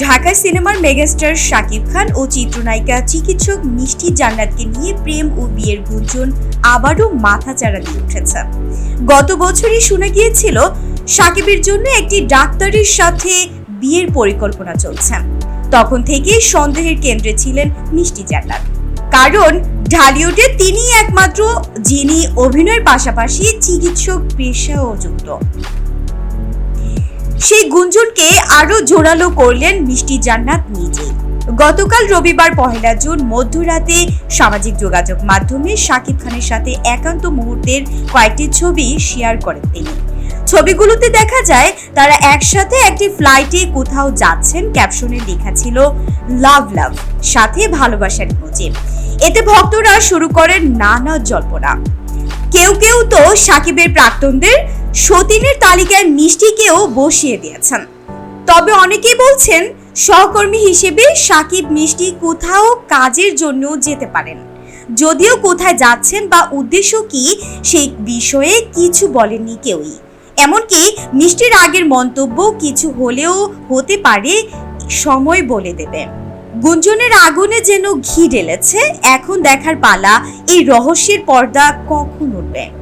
ঢাকা সিনেমার মেগাস্টার শাকিব খান ও চিত্রনায়িকা চিকিৎসক মিষ্টি জান্নাতকে নিয়ে প্রেম ও বিয়ের গুঞ্জন আবারও মাথাচাড়া দিয়ে উঠেছে। গত বছরই শোনা গিয়েছিল, শাকিবের জন্য একটি ডাক্তারের সাথে বিয়ের পরিকল্পনা চলছে। তখন থেকেই সন্দেহের কেন্দ্রে ছিলেন মিষ্টি জান্নাত। কারণ ঢালিউডে তিনি একমাত্র যিনি অভিনয়ের পাশাপাশি চিকিৎসক পেশাও যুক্ত। সেই গুঞ্জনকে আরও জোরালো করলেন মিষ্টি জান্নাত নিজেই গতকাল রবিবার পহেলা জুন মধ্যরাতে সামাজিক যোগাযোগ মাধ্যমে শাকিব খানের সাথে একান্ত মুহূর্তের কয়েকটি ছবি শেয়ার করেন তিনি। ছবিগুলোতে দেখা যায়, তারা একসাথে একটি ফ্লাইটে কোথাও যাচ্ছেন ক্যাপশনে লেখা ছিল লাভ লাভ সাথে ভালোবাসার ইমোজি এতে ভক্তরা শুরু করেন নানা জল্পনা। কেউ কেউ তো সাকিবের প্রাক্তনদের সতীনের তালিকায় মিষ্টিকেও বসিয়ে দিয়েছেন। তবে অনেকেই বলছেন সহকর্মী হিসেবে সাকিব মিষ্টি কোথাও কাজের জন্য যেতে পারেন। যদিও কোথায় যাচ্ছেন বা উদ্দেশ্য কি, সেই বিষয়ে কিছু বলেননি কেউই। এমনকি মিষ্টির আগের মন্তব্য কিছু হলেও হতে পারে, সময় বলে দেবে। গুঞ্জনের আগুনে যেন ঘি ঢেলেছে এখন দেখার পালা এই রহস্যের পর্দা কখন উঠবে?